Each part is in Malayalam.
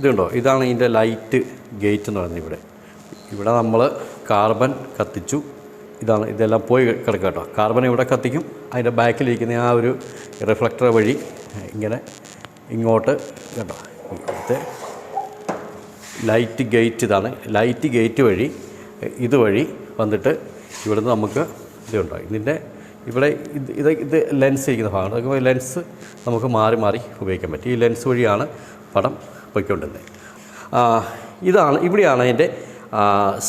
ഇതുണ്ടോ? ഇതാണ് ഇതിന്റെ ലൈറ്റ് ഗേറ്റ് എന്ന് പറയുന്നത് ഇവിടെ. ഇവിടെ നമ്മൾ കാർബൺ കത്തിച്ചു. ഇതാണ് ഇതെല്ലാം പോയി കിടക്കുക കേട്ടോ. കാർബൺ ഇവിടെ കത്തിക്കും. അതിന്റെ ബാക്കിലിരിക്കുന്ന ആ ഒരു റിഫ്ലക്ടർ വഴി ഇങ്ങനെ ഇങ്ങോട്ട് കേട്ടോ. ഇവിടുത്തെ ലൈറ്റ് ഗേറ്റ് ഇതാണ്. ലൈറ്റ് ഗേറ്റ് വഴി ഇതുവഴി വന്നിട്ട് ഇവിടുന്ന് നമുക്ക് ഇതുണ്ടോ? ഇതിന്റെ ഇവിടെ ഇത് ഇത് ഇത് ലെൻസ് ഇരിക്കുന്ന ഭാഗം. ലെൻസ് നമുക്ക് മാറി മാറി ഉപയോഗിക്കാൻ പറ്റും. ഈ ലെൻസ് വഴിയാണ് പടം പൊയ്ക്കൊണ്ടിരുന്നത്. ഇതാണ് ഇവിടെയാണ് അതിന്റെ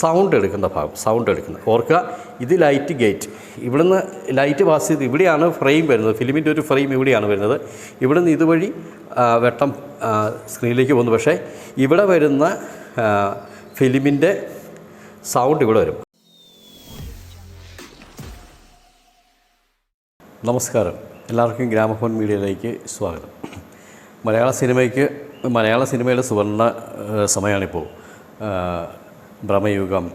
സൗണ്ട് എടുക്കുന്ന ഭാഗം സൗണ്ട് എടുക്കുന്നത്. ഓർക്കുക ഇത് ലൈറ്റ് ഗേറ്റ് ഇവിടുന്ന് ലൈറ്റ് പാസ് ചെയ്ത് ഇവിടെയാണ് ഫ്രെയിം വരുന്നത്. ഫിലിമിന്റെ ഒരു ഫ്രെയിം ഇവിടെയാണ് വരുന്നത്. ഇവിടുന്ന് ഇതുവഴി വെട്ടം സ്ക്രീനിലേക്ക് പോകുന്നു. പക്ഷേ ഇവിടെ വരുന്ന ഫിലിമിന്റെ സൗണ്ട് ഇവിടെ വരും. നമസ്കാരം. എല്ലാവർക്കും ഗ്രാമഫോൺ മീഡിയയിലേക്ക് സ്വാഗതം. മലയാള സിനിമയ്ക്ക് മലയാള സിനിമയുടെ സുവർണ സമയമാണിപ്പോൾ ഭ്രമയുഗം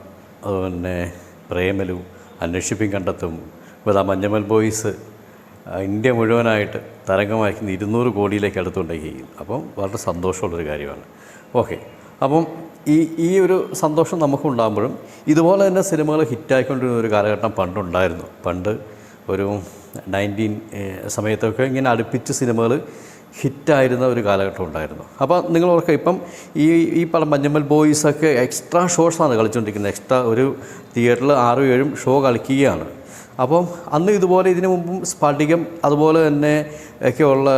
അതുപോലെ പ്രേമലു അന്വേഷിപ്പിൻ കണ്ടെത്തും ഇപ്പോൾ ആ മഞ്ഞമൽ ബോയ്സ് ഇന്ത്യ മുഴുവനായിട്ട് തരംഗമായിരിക്കുന്ന ഇരുന്നൂറ് കോടിയിലേക്ക് അടുത്തുണ്ടെങ്കിൽ അപ്പം വളരെ സന്തോഷമുള്ളൊരു കാര്യമാണ്. ഓക്കെ. അപ്പം ഈ ഈ ഒരു സന്തോഷം നമുക്കുണ്ടാകുമ്പോഴും ഇതുപോലെ തന്നെ സിനിമകൾ ഹിറ്റായിക്കൊണ്ടിരുന്ന ഒരു കാലഘട്ടം പണ്ടുണ്ടായിരുന്നു. പണ്ട് ഒരു നയന്റീൻ സമയത്തൊക്കെ ഇങ്ങനെ അടുപ്പിച്ച് സിനിമകൾ ഹിറ്റായിരുന്ന ഒരു കാലഘട്ടം ഉണ്ടായിരുന്നു. അപ്പോൾ നിങ്ങൾ ഓർക്കുക ഇപ്പം ഈ ഈ പടം മഞ്ഞമ്മൽ ബോയ്സൊക്കെ എക്സ്ട്രാ ഷോസാണ് കളിച്ചുകൊണ്ടിരിക്കുന്നത് എക്സ്ട്രാ ഒരു തിയേറ്ററിൽ ആറും ഏഴും ഷോ കളിക്കുകയാണ്. അപ്പം അന്ന് ഇതുപോലെ ഇതിനു മുമ്പും സ്ഫടികം അതുപോലെ തന്നെ ഒക്കെയുള്ള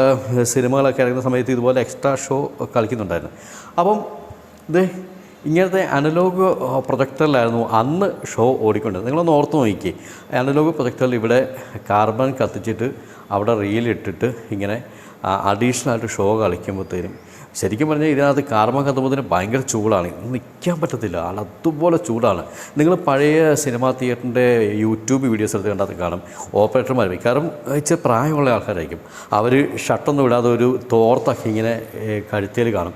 സിനിമകളൊക്കെ ഇറങ്ങുന്ന സമയത്ത് ഇതുപോലെ എക്സ്ട്രാ ഷോ കളിക്കുന്നുണ്ടായിരുന്നു. അപ്പം ഇത് ഇങ്ങനത്തെ അനലോഗ് പ്രൊജക്ടറിലായിരുന്നു അന്ന് ഷോ ഓടിക്കൊണ്ടത് നിങ്ങളൊന്ന് ഓർത്ത് നോക്കി അനലോഗ് പ്രൊജക്ടറിൽ ഇവിടെ കാർബൺ കത്തിച്ചിട്ട് അവിടെ റീലിട്ടിട്ട് ഇങ്ങനെ അഡീഷണൽ ആയിട്ട് ഷോ കളിക്കുമ്പോഴത്തേനും ശരിക്കും പറഞ്ഞാൽ ഇതിനകത്ത് കാർമ കത്തുമ്പോഴത്തേന് ഭയങ്കര ചൂടാണ്. നിൽക്കാൻ പറ്റത്തില്ല. ആൾ അതുപോലെ ചൂടാണ്. നിങ്ങൾ പഴയ സിനിമാ തിയേറ്ററിന്റെ യൂട്യൂബ് വീഡിയോസ് എടുത്ത് കണ്ടത് കാണും. ഓപ്പറേറ്റർമാർ കാരണം ഇച്ചിരി പ്രായമുള്ള ആൾക്കാരായിരിക്കും. അവർ ഷട്ടൊന്നും ഇടാതെ ഒരു തോർത്തൊക്കെ ഇങ്ങനെ കഴുത്തേൽ കാണും.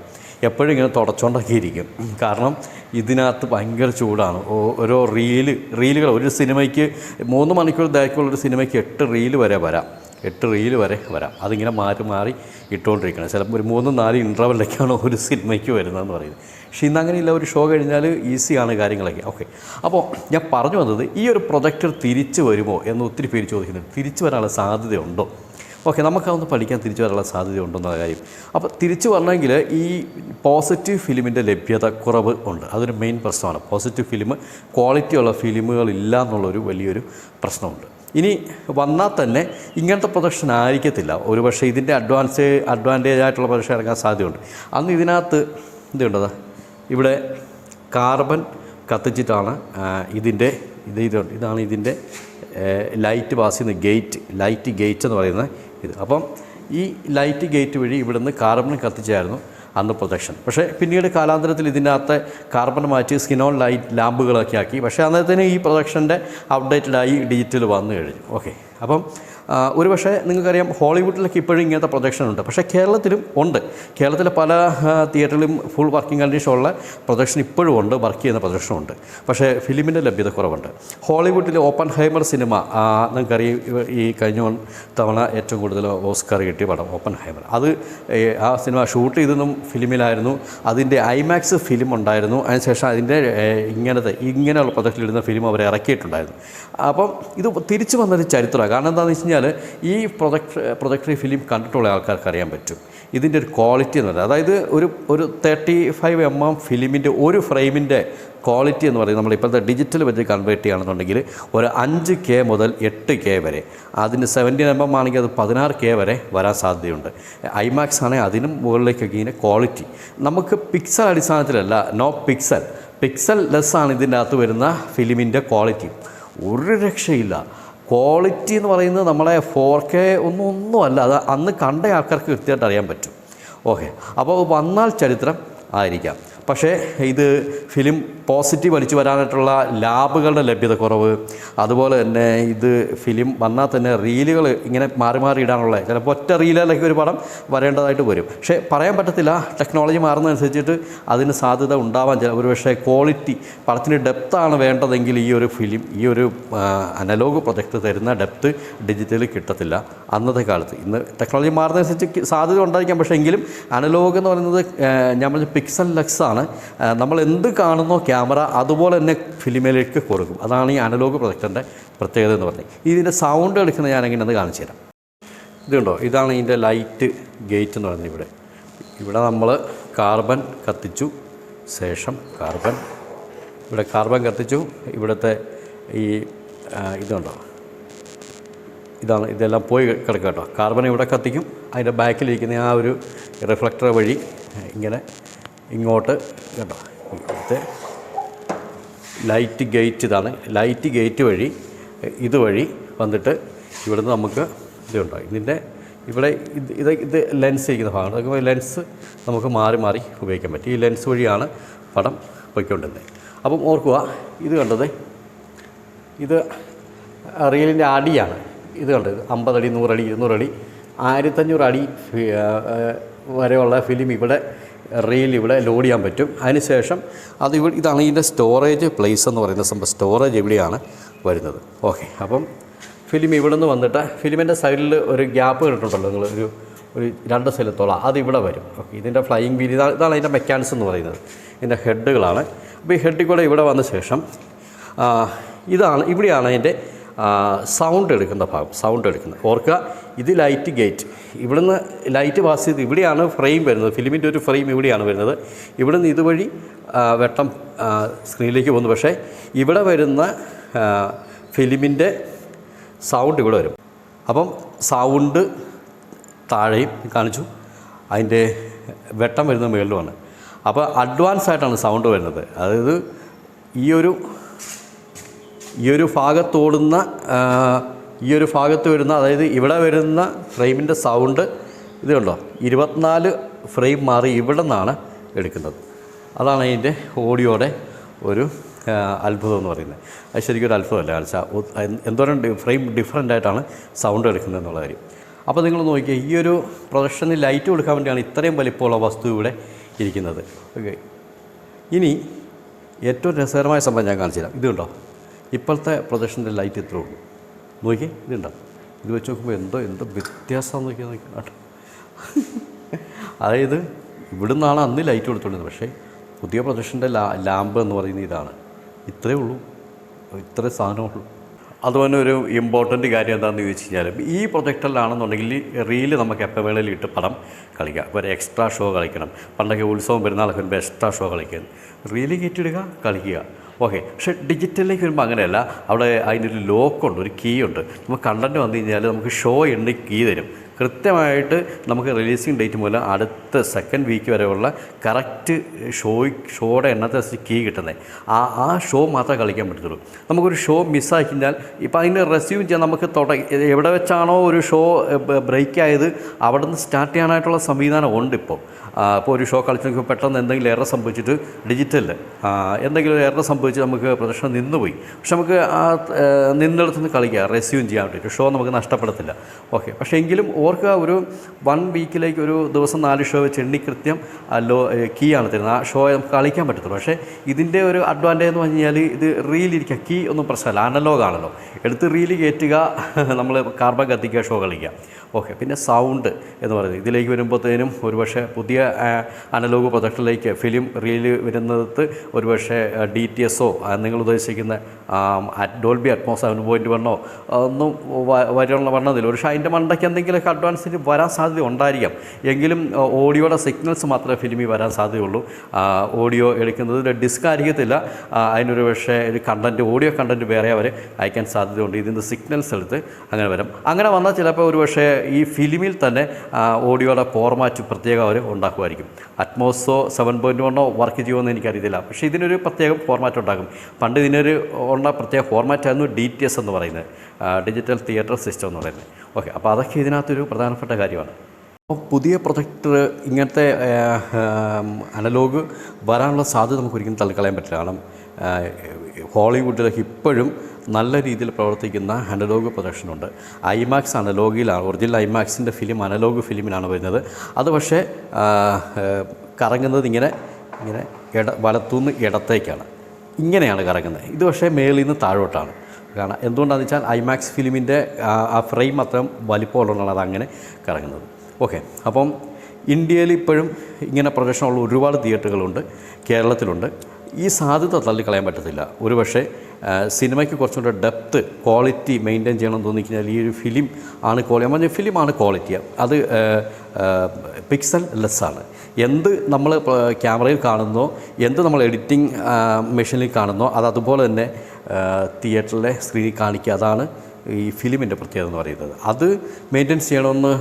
എപ്പോഴും ഇങ്ങനെ തുടച്ചുകൊണ്ടൊക്കെ ഇരിക്കും കാരണം ഇതിനകത്ത് ഭയങ്കര ചൂടാണ്. ഓരോ റീൽ റീലുകൾ. ഒരു സിനിമയ്ക്ക് മൂന്ന് മണിക്കൂർ ദൈർഘ്യമുള്ള ഒരു സിനിമയ്ക്ക് എട്ട് റീൽ വരെ വരാം. എട്ട് റീൽ വരെ വരാം. അതിങ്ങനെ മാറി മാറി ഇട്ടുകൊണ്ടിരിക്കണം ചിലപ്പോൾ ഒരു മൂന്ന് നാല് ഇന്റർവെല്ലൊക്കെയാണ് ഒരു സിനിമയ്ക്ക് വരുന്നതെന്ന് പറയുന്നത്. പക്ഷേ ഇന്ന് അങ്ങനെയില്ല. ഒരു ഷോ കഴിഞ്ഞാൽ ഈസിയാണ് കാര്യങ്ങളൊക്കെ. ഓക്കെ അപ്പോൾ ഞാൻ പറഞ്ഞു വന്നത് ഈ ഒരു പ്രൊജക്ടർ തിരിച്ചു വരുമോ എന്ന് ഒത്തിരി പേര് ചോദിക്കുന്നുണ്ട്. തിരിച്ചു വരാനുള്ള സാധ്യതയുണ്ടോ? ഓക്കെ നമുക്കതൊന്ന് പഠിക്കാൻ തിരിച്ചു വരാനുള്ള സാധ്യതയുണ്ടെന്നുള്ള കാര്യം. അപ്പോൾ തിരിച്ചു വരണമെങ്കിൽ ഈ പോസിറ്റീവ് ഫിലിമിന്റെ ലഭ്യത കുറവ് ഉണ്ട്. അതൊരു മെയിൻ പ്രശ്നമാണ്. പോസിറ്റീവ് ഫിലിം ക്വാളിറ്റിയുള്ള ഫിലിമുകളില്ല എന്നുള്ളൊരു വലിയൊരു പ്രശ്നമുണ്ട്. ഇനി വന്നാൽ തന്നെ ഇങ്ങനത്തെ പ്രൊഡക്ഷൻ ആയിരിക്കത്തില്ല. ഒരു പക്ഷേ ഇതിന്റെ അഡ്വാൻസ് അഡ്വാന്റേജ് ആയിട്ടുള്ള പ്രൊഡക്ഷൻ ഇറങ്ങാൻ സാധ്യതയുണ്ട്. അന്ന് ഇതിനകത്ത് ഇതുണ്ടതാ ഇവിടെ കാർബൺ കത്തിച്ചിട്ടാണ് ഇതിന്റെ ഇത് ഇതുണ്ട്. ഇതാണ് ഇതിന്റെ ലൈറ്റ് പാസ് ചെയ്യുന്ന ഗേറ്റ് ലൈറ്റ് ഗേറ്റ് എന്ന് പറയുന്നത് ഇത്. അപ്പം ഈ ലൈറ്റ് ഗേറ്റ് വഴി ഇവിടുന്ന് കാർബൺ കത്തിച്ചായിരുന്നു. അന്ന് പ്രൊജക്ഷൻ. പക്ഷേ പിന്നീട് കാലാന്തരത്തിൽ ഇതിനകത്ത് കാർബൺ മാറ്റി സ്കിനോൺ ലൈറ്റ് ലാമ്പുകളൊക്കെ ആക്കി. പക്ഷേ അന്നേരത്തിന് ഈ പ്രൊജക്ഷന്റെ അപ്ഡേറ്റഡായി ഡിജിറ്റൽ വന്നു കഴിഞ്ഞു. ഓക്കെ. അപ്പം ഒരു പക്ഷേ നിങ്ങൾക്കറിയാം ഹോളിവുഡിലൊക്കെ ഇപ്പോഴും ഇങ്ങനത്തെ പ്രൊജക്ഷൻ ഉണ്ട്. പക്ഷേ കേരളത്തിലും ഉണ്ട്. കേരളത്തിലെ പല തിയേറ്ററിലും ഫുൾ വർക്കിംഗ് കണ്ടീഷനുള്ള പ്രൊജക്ഷൻ ഇപ്പോഴും ഉണ്ട് വർക്ക് ചെയ്യുന്ന പ്രൊജക്ഷൻ ഉണ്ട്. പക്ഷേ ഫിലിമിന്റെ ലഭ്യത കുറവുണ്ട്. ഹോളിവുഡിലെ ഓപ്പൺ ഹൈമർ സിനിമ നിങ്ങൾക്കറിയാം ഈ കഴിഞ്ഞ തവണ ഏറ്റവും കൂടുതൽ ഓസ്കാർ കിട്ടിയ പടം ഓപ്പൺ ഹൈമർ അത് ആ സിനിമ ഷൂട്ട് ചെയ്തതും ഫിലിമിലായിരുന്നു. അതിന്റെ ഐമാക്സ് ഫിലിം ഉണ്ടായിരുന്നു. അതിനുശേഷം അതിന്റെ ഇങ്ങനത്തെ ഇങ്ങനെയുള്ള പ്രൊജക്റ്റിലിടുന്ന ഫിലിം അവർ ഇറക്കിയിട്ടുണ്ടായിരുന്നു. അപ്പം ഇത് തിരിച്ചു വന്നൊരു ചരിത്രമാണ്. കാരണം എന്താണെന്ന് വെച്ച് കഴിഞ്ഞാൽ ഈ പ്രൊജക്ട് പ്രൊജക്ടറി ഫിലിം കണ്ടിട്ടുള്ള ആൾക്കാർക്ക് അറിയാൻ പറ്റും. ഇതിന്റെ ഒരു ക്വാളിറ്റി എന്ന് പറയുന്നത്. അതായത് ഒരു ഒരു തേർട്ടി ഫൈവ് എം എം ഫിലിമിന്റെ ഒരു ഫ്രെയിമിന്റെ ക്വാളിറ്റി എന്ന് പറയുന്നത് നമ്മൾ ഇപ്പോഴത്തെ ഡിജിറ്റൽ വെച്ച് കൺവേർട്ട് ചെയ്യുകയാണെന്നുണ്ടെങ്കിൽ ഒരു അഞ്ച് കെ മുതൽ എട്ട് കെ വരെ. അതിന് സെവന്റീൻ എം എം ആണെങ്കിൽ അത് പതിനാറ് കെ വരെ വരാൻ സാധ്യതയുണ്ട്. ഐമാക്സ് ആണെങ്കിൽ അതിനും മുകളിലേക്കൊക്കെ ഇങ്ങനെ ക്വാളിറ്റി നമുക്ക് പിക്സൽ അടിസ്ഥാനത്തിലല്ല നോ പിക്സൽ പിക്സൽ ലെസ്സാണ് ഇതിന്റെ അകത്ത് വരുന്ന ഫിലിമിന്റെ ക്വാളിറ്റി ഒരു രക്ഷയില്ല. ക്വാളിറ്റി എന്ന് പറയുന്നത് നമ്മളെ ഫോർ കെ ഒന്നും ഒന്നുമല്ല അത് അന്ന് കണ്ട ആൾക്കാർക്ക് കൃത്യമായിട്ട് അറിയാൻ പറ്റും. ഓക്കെ അപ്പോൾ വന്നാൽ ചരിത്രം ആയിരിക്കാം. പക്ഷേ ഇത് ഫിലിം പോസിറ്റീവ് വലിച്ചു വരാനായിട്ടുള്ള ലാബുകളുടെ ലഭ്യത കുറവ് അതുപോലെ തന്നെ ഇത് ഫിലിം വന്നാൽ തന്നെ റീലുകൾ ഇങ്ങനെ മാറി മാറി ഇടാനുള്ള ചിലപ്പോൾ ഒറ്റ റീലിലൊക്കെ ഒരു പടം വരേണ്ടതായിട്ട് വരും. പക്ഷേ പറയാൻ പറ്റത്തില്ല ടെക്നോളജി മാറുന്നതനുസരിച്ചിട്ട് അതിന് സാധ്യത ഉണ്ടാവാൻ ചില ഒരു പക്ഷേ ക്വാളിറ്റി പടത്തിന് ഡെപ്താണ് വേണ്ടതെങ്കിൽ ഈ ഒരു ഫിലിം ഈ ഒരു അനലോഗ് പ്രൊജക്റ്റ് തരുന്ന ഡെപ്ത് ഡിജിറ്റലിൽ കിട്ടത്തില്ല അന്നത്തെ കാലത്ത്. ഇന്ന് ടെക്നോളജി മാറുന്നതനുസരിച്ച് സാധ്യത ഉണ്ടായിരിക്കാം. പക്ഷേ എങ്കിലും അനലോഗ് എന്ന് പറയുന്നത് നമ്മൾ പിക്സൽ ലക്സ് ആണ്. നമ്മൾ എന്ത് കാണുന്നോ ക്യാമറ അതുപോലെ തന്നെ ഫിലിമിലേക്ക് കൊടുക്കും. അതാണ് ഈ അനലോഗ് പ്രൊജക്ടറിന്റെ പ്രത്യേകത എന്ന് പറഞ്ഞത്. ഇതിന്റെ സൗണ്ട് എടുക്കുന്നത് ഞാൻ എങ്ങനെയെന്ന് കാണിച്ചു തരാം. ഇതുണ്ടോ ഇതാണ് ഇതിന്റെ ലൈറ്റ് ഗേറ്റ് എന്ന് പറയുന്നത് ഇവിടെ. ഇവിടെ നമ്മൾ കാർബൺ കത്തിച്ചു ശേഷം കാർബൺ ഇവിടെ കാർബൺ കത്തിച്ചു ഇവിടുത്തെ ഈ ഇതുണ്ടോ ഇതാണ് ഇതെല്ലാം പോയി കിടക്കുക കേട്ടോ. കാർബൺ ഇവിടെ കത്തിക്കും അതിന്റെ ബാക്കിലിരിക്കുന്ന ആ ഒരു റിഫ്ലക്ടർ വഴി ഇങ്ങനെ ഇങ്ങോട്ട് കേട്ടോ ഇവിടുത്തെ ലൈറ്റ് ഗേറ്റ് ഇതാണ്. ലൈറ്റ് ഗേറ്റ് വഴി ഇതുവഴി വന്നിട്ട് ഇവിടുന്ന് നമുക്ക് ഇതുണ്ടോ ഇതിന്റെ ഇവിടെ ഇത് ഇത് ഇത് ലെൻസ് ചെയ്യുന്ന ഭാഗം. അതൊക്കെ ലെൻസ് നമുക്ക് മാറി മാറി ഉപയോഗിക്കാൻ പറ്റും. ഈ ലെൻസ് വഴിയാണ് പടം പൊയ്ക്കൊണ്ടിരുന്നത്. അപ്പം ഓർക്കുക ഇത് കണ്ടത് ഇത് റീലിന്റെ അടിയാണ്. ഇത് കണ്ടത് അമ്പതടി നൂറടി ഇരുന്നൂറടി ആയിരത്തഞ്ഞൂറ് അടി വരെയുള്ള ഫിലിം ഇവിടെ റീൽ ഇവിടെ ലോഡ് ചെയ്യാൻ പറ്റും. അതിനുശേഷം അത് ഇവിടെ ഇതാണ് ഇതിന്റെ സ്റ്റോറേജ് പ്ലേസ് എന്ന് പറയുന്ന സംഭവം. സ്റ്റോറേജ് എവിടെയാണ്? വരുന്നത്. ഓക്കെ അപ്പം ഫിലിം ഇവിടെ നിന്ന് വന്നിട്ട് ഫിലിമിന്റെ സൈഡിൽ ഒരു ഗ്യാപ്പ് കിട്ടുന്നുണ്ടല്ലോ നിങ്ങൾ ഒരു ഒരു രണ്ട് സ്ഥലത്തോളം. അത് ഇവിടെ വരും. ഓക്കെ ഇതിന്റെ ഫ്ലൈയിങ് വീൽ ഇതാണ് ഇതാണ് അതിന്റെ മെക്കാനിസം എന്ന് പറയുന്നത്. ഇതിന്റെ ഹെഡുകളാണ് അപ്പോൾ ഈ ഹെഡിൽ കൂടെ ഇവിടെ വന്ന ശേഷം ഇതാണ് ഇവിടെയാണ് അതിന്റെ സൗണ്ട് എടുക്കുന്ന ഭാഗം. സൗണ്ട് എടുക്കുന്നത്. ഓർക്കുക ഇത് ലൈറ്റ് ഗേറ്റ് ഇവിടുന്ന് ലൈറ്റ് പാസ് ചെയ്ത് ഇവിടെയാണ് ഫ്രെയിം വരുന്നത്. ഫിലിമിന്റെ ഒരു ഫ്രെയിം ഇവിടെയാണ് വരുന്നത്. ഇവിടുന്ന് ഇതുവഴി വെട്ടം സ്ക്രീനിലേക്ക് പോകുന്നു. പക്ഷേ ഇവിടെ വരുന്ന ഫിലിമിന്റെ സൗണ്ട് ഇവിടെ വരും. അപ്പം സൗണ്ട് താഴെയും കാണിച്ചു. അതിന്റെ വെട്ടം വരുന്ന മുകളിലുമാണ് അപ്പോൾ അഡ്വാൻസ് ആയിട്ടാണ് സൗണ്ട് വരുന്നത്. അതായത് ഈ ഒരു ഈ ഒരു ഭാഗത്തോടുന്ന ഈ ഒരു ഭാഗത്ത് വരുന്ന അതായത് ഇവിടെ വരുന്ന ഫ്രെയിമിന്റെ സൗണ്ട് ഇത് കണ്ടോ ഇരുപത്തിനാല് ഫ്രെയിം മാറി ഇവിടെ നിന്നാണ് എടുക്കുന്നത്. അതാണ് അതിന്റെ ഓഡിയോയുടെ ഒരു അത്ഭുതം എന്ന് പറയുന്നത്. അത് ശരിക്കും ഒരു അത്ഭുതമല്ല കാരണം എന്തോരം ഫ്രെയിം ഡിഫറെന്റ് ആയിട്ടാണ് സൗണ്ട് എടുക്കുന്നത് എന്നുള്ള കാര്യം. അപ്പോൾ നിങ്ങൾ നോക്കിയാൽ ഈ ഒരു പ്രൊഡക്ഷനിൽ ലൈറ്റ് കൊടുക്കാൻ വേണ്ടിയാണ് ഇത്രയും വലിപ്പമുള്ള വസ്തു ഇവിടെ ഇരിക്കുന്നത്. ഓക്കെ. ഇനി ഏറ്റവും രസകരമായ സംഭവം ഞാൻ കാണിച്ചു തരാം ഇത് ഇപ്പോഴത്തെ പ്രൊജക്ഷന്റെ ലൈറ്റ് ഇത്രേ ഉള്ളൂ. നോക്കി ഇതുണ്ടോ ഇത് വെച്ച് നോക്കുമ്പോൾ എന്തോ എന്തോ വ്യത്യാസമാണെന്ന് നോക്കിയാൽ നോക്കി. കേട്ടോ അതായത് ഇവിടുന്നാണ് അന്ന് ലൈറ്റ് കൊടുത്തുകൊണ്ടിരുന്നത് പക്ഷേ പുതിയ പ്രൊജക്ഷന്റെ ലാ ലാമ്പ് എന്ന് പറയുന്നത് ഇതാണ്. ഇത്രയേ ഉള്ളൂ. ഇത്രേ സാധനമുള്ളൂ അതുപോലെ ഒരു ഇമ്പോർട്ടന്റ് കാര്യം എന്താണെന്ന് ചോദിച്ചു കഴിഞ്ഞാൽ ഈ പ്രൊജക്ടറിലാണെന്നുണ്ടെങ്കിൽ റീൽ നമുക്ക് എപ്പോൾ വേണേലും ഇട്ട് പടം കളിക്കാം. ഒരു എക്സ്ട്രാ ഷോ കളിക്കണം. പണ്ടൊക്കെ ഉത്സവം പെരുന്നാളൊക്കെ വരുമ്പോൾ എക്സ്ട്രാ ഷോ കളിക്കുന്നത് റീൽ കയറ്റിയിടുക കളിക്കുക. ഓക്കെ പക്ഷേ ഡിജിറ്റലിലേക്ക് വരുമ്പോൾ അങ്ങനെയല്ല. അവിടെ അതിനൊരു ലോക്കുണ്ട് ഒരു കീ ഉണ്ട് നമുക്ക് കണ്ടന്റ് വന്നു കഴിഞ്ഞാൽ നമുക്ക് ഷോ എണ്ണി കീ തരും. കൃത്യമായിട്ട് നമുക്ക് റിലീസിങ് ഡേറ്റ് മുതൽ അടുത്ത സെക്കൻഡ് വീക്ക് വരെയുള്ള കറക്റ്റ് ഷോ ഷോയുടെ എണ്ണത്തെ കീ കിട്ടുന്നത് ആ ആ ഷോ മാത്രമേ കളിക്കാൻ പറ്റത്തുള്ളൂ. നമുക്കൊരു ഷോ മിസ്സായി കഴിഞ്ഞാൽ ഇപ്പോൾ അതിനെ റെസ്യൂം ചെയ്യാൻ നമുക്ക് തുട എവിടെ വെച്ചാണോ ഒരു ഷോ ബ്രേക്ക് ആയത് അവിടെ നിന്ന് സ്റ്റാർട്ട് ചെയ്യാനായിട്ടുള്ള സംവിധാനം ഉണ്ട് ഇപ്പോൾ ഇപ്പോൾ ഒരു ഷോ കളിച്ച് പെട്ടെന്ന് എന്തെങ്കിലും എറർ സംഭവിച്ചിട്ട് ഡിജിറ്റലിൽ എന്തെങ്കിലും ഒരു എറർ സംഭവിച്ച് നമുക്ക് പ്രദർശനം നിന്നുപോയി. പക്ഷെ നമുക്ക് ആ നിന്നിടത്തുനിന്ന് കളിക്കാം റെസ്യൂം ചെയ്യാൻ വേണ്ടിയിട്ട്. ഷോ നമുക്ക് നഷ്ടപ്പെടത്തില്ല. ഓക്കെ പക്ഷേ എങ്കിലും ഓർക്കുക ഒരു വൺ വീക്കിലേക്ക് ഒരു ദിവസം നാല് ഷോ വെച്ച് എണ്ണി കൃത്യം ലോ കീ ആണ് തരുന്നത്. ആ ഷോ നമുക്ക് കളിക്കാൻ പറ്റത്തുള്ളൂ. പക്ഷേ ഇതിന്റെ ഒരു അഡ്വാന്റേജ് എന്ന് പറഞ്ഞു കഴിഞ്ഞാൽ ഇത് റീലിരിക്കുക കീ ഒന്നും പ്രശ്നമല്ല. അനലോഗാണല്ലോ എടുത്ത് റീൽ കയറ്റുക നമ്മൾ കാർബൺ കത്തിക്കുക ഷോ കളിക്കുക. ഓക്കെ പിന്നെ സൗണ്ട് എന്ന് പറയുന്നത്. ഇതിലേക്ക് വരുമ്പോഴത്തേനും ഒരുപക്ഷെ പുതിയ അനലോഗ് പ്രൊജക്ടറിലേക്ക് ഫിലിം റീൽ വരുന്നത് ഒരുപക്ഷെ ഡി ടി എസോ നിങ്ങൾ ഉദ്ദേശിക്കുന്ന ഡോൾബി അറ്റ്മോസ് സെവൻ പോയിന്റ് വണ്ണോ ഒന്നും വ- വണ്ണതില്ല ഒരു പക്ഷേ അതിന്റെ മണ്ടയ്ക്ക് എന്തെങ്കിലുമൊക്കെ അഡ്വാൻസിന് വരാൻ സാധ്യത ഉണ്ടായിരിക്കാം. എങ്കിലും ഓഡിയോയുടെ സിഗ്നൽസ് മാത്രമേ ഫിലിമിൽ വരാൻ സാധ്യതയുള്ളൂ. ഓഡിയോ എടുക്കുന്നത് ഡിസ്ക് ആയിരിക്കത്തില്ല. അതിനൊരു പക്ഷേ ഒരു കണ്ടന്റ് ഓഡിയോ കണ്ടന്റ് വേറെ അവർ അയക്കാൻ സാധ്യതയുണ്ട്. ഇതിന്റെ സിഗ്നൽസ് എടുത്ത് അങ്ങനെ വരും. അങ്ങനെ വന്നാൽ ചിലപ്പോൾ ഒരു പക്ഷേ ഈ ഫിലിമിൽ തന്നെ ഓഡിയോയുടെ ഫോർമാറ്റ് പ്രത്യേകം അവർ ഉണ്ടാക്കുമായിരിക്കും. അറ്റ്മോസോ സെവൻ പോയിന്റ് വണ്ണോ വർക്ക് ചെയ്യുമെന്ന് എനിക്കറിയത്തില്ല. പക്ഷേ ഇതിനൊരു പ്രത്യേകം ഫോർമാറ്റ് ഉണ്ടാകും പണ്ട് ഇതിനൊരു ഉള്ള പ്രത്യേക ഫോർമാറ്റായിരുന്നു ഡി ടി എസ് എന്ന് പറയുന്നത്. ഡിജിറ്റൽ തിയേറ്റർ സിസ്റ്റം എന്ന് പറയുന്നത്. ഓക്കെ അപ്പോൾ അതൊക്കെ ഇതിനകത്തൊരു പ്രധാനപ്പെട്ട കാര്യമാണ്. അപ്പോൾ പുതിയ പ്രൊജക്ടർ ഇങ്ങനത്തെ അനലോഗ് വരാനുള്ള സാധ്യത നമുക്ക് ഒരിക്കലും തള്ളിക്കളയാൻ പറ്റില്ല. കാരണം ഹോളിവുഡിലൊക്കെ ഇപ്പോഴും നല്ല രീതിയിൽ പ്രവർത്തിക്കുന്ന അനലോഗ് പ്രൊജക്ഷനുണ്ട് ഐമാക്സ് അനലോഗിലാണ് ഒറിജിനൽ ഐമാക്സിന്റെ ഫിലിം അനലോഗ് ഫിലിമിലാണ് വരുന്നത്. അത് പക്ഷേ കറങ്ങുന്നത് ഇങ്ങനെ ഇങ്ങനെ ഇട വലത്തുനിന്ന് ഇടത്തേക്കാണ്. ഇങ്ങനെയാണ് കറങ്ങുന്നത്. ഇത് പക്ഷേ മേളിൽ നിന്ന് താഴോട്ടാണ്. കാരണം എന്തുകൊണ്ടാണെന്ന് വെച്ചാൽ ഐമാക്സ് ഫിലിമിന്റെ ആ ഫ്രെയിം അത്രയും വലിപ്പമുള്ളതുകൊണ്ടാണ് അത് അങ്ങനെ കറങ്ങുന്നത്. ഓക്കെ അപ്പം ഇന്ത്യയിൽ ഇപ്പോഴും ഇങ്ങനെ പ്രൊജക്ഷനുള്ള ഒരുപാട് തിയേറ്ററുകളുണ്ട് കേരളത്തിലുണ്ട്. ഈ സാധ്യത തള്ളിക്കളയാൻ പറ്റത്തില്ല. ഒരു പക്ഷേ കുറച്ചും സിനിമയ്ക്ക് കുറച്ചുകൂടെ ഡെപ്ത്ത് ക്വാളിറ്റി മെയിന്റെയിൻ ചെയ്യണമെന്ന് തോന്നിക്കഴിഞ്ഞാൽ ഈ ഒരു ഫിലിം ആണ് ക്വാളിറ്റി പറഞ്ഞ ഫിലിമാണ് ക്വാളിറ്റി. അത് പിക്സൽ ലെസ്സാണ് എന്ത് നമ്മൾ ക്യാമറയിൽ കാണുന്നോ എന്ത് നമ്മൾ എഡിറ്റിംഗ് മെഷീനിൽ കാണുന്നോ അത് അതുപോലെ തന്നെ തിയേറ്ററിലെ സ്ക്രീനിൽ കാണിക്കുക. അതാണ് ഈ ഫിലിമിന്റെ പ്രത്യേകത എന്ന് പറയുന്നത്. അത് മെയിന്റെയിൻസ് ചെയ്യണമെന്ന്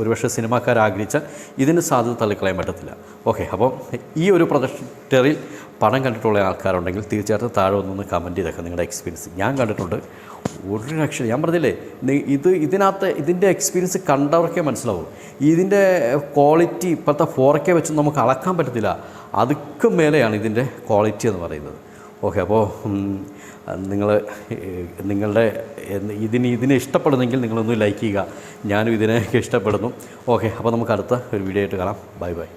ഒരുപക്ഷെ സിനിമാക്കാർ ആഗ്രഹിച്ചാൽ ഇതിന് സാധ്യത തള്ളിക്കളയാൻ പറ്റത്തില്ല. ഓക്കെ അപ്പം ഈ ഒരു പ്രൊജക്ടറിൽ പടം കണ്ടിട്ടുള്ള ആൾക്കാരുണ്ടെങ്കിൽ തീർച്ചയായിട്ടും താഴെ ഒന്നൊന്ന് കമന്റ് ചെയ്തേക്കാം നിങ്ങളുടെ എക്സ്പീരിയൻസ് ഞാൻ കണ്ടിട്ടുണ്ട്. ഒരു ലക്ഷം ഞാൻ പറഞ്ഞില്ലേ ഇത് ഇതിനകത്ത് ഇതിന്റെ എക്സ്പീരിയൻസ് കണ്ടവർക്കേ മനസ്സിലാവും. ഇതിന്റെ ക്വാളിറ്റി ഇപ്പോഴത്തെ ഫോർ കെ വെച്ച് നമുക്ക് അളക്കാൻ പറ്റത്തില്ല. അതുക്കും മേലെയാണ് ഇതിന്റെ ക്വാളിറ്റി എന്ന് പറയുന്നത്. ഓക്കെ അപ്പോൾ നിങ്ങൾ നിങ്ങളുടെ ഇതിന് ഇതിനെ ഇഷ്ടപ്പെടുന്നെങ്കിൽ നിങ്ങളൊന്ന് ലൈക്ക് ചെയ്യുക. ഞാനും ഇതിനെ ഇഷ്ടപ്പെടുന്നു. ഓക്കെ അപ്പോൾ നമുക്ക് അടുത്ത ഒരു വീഡിയോ ആയിട്ട് കാണാം. Bye bye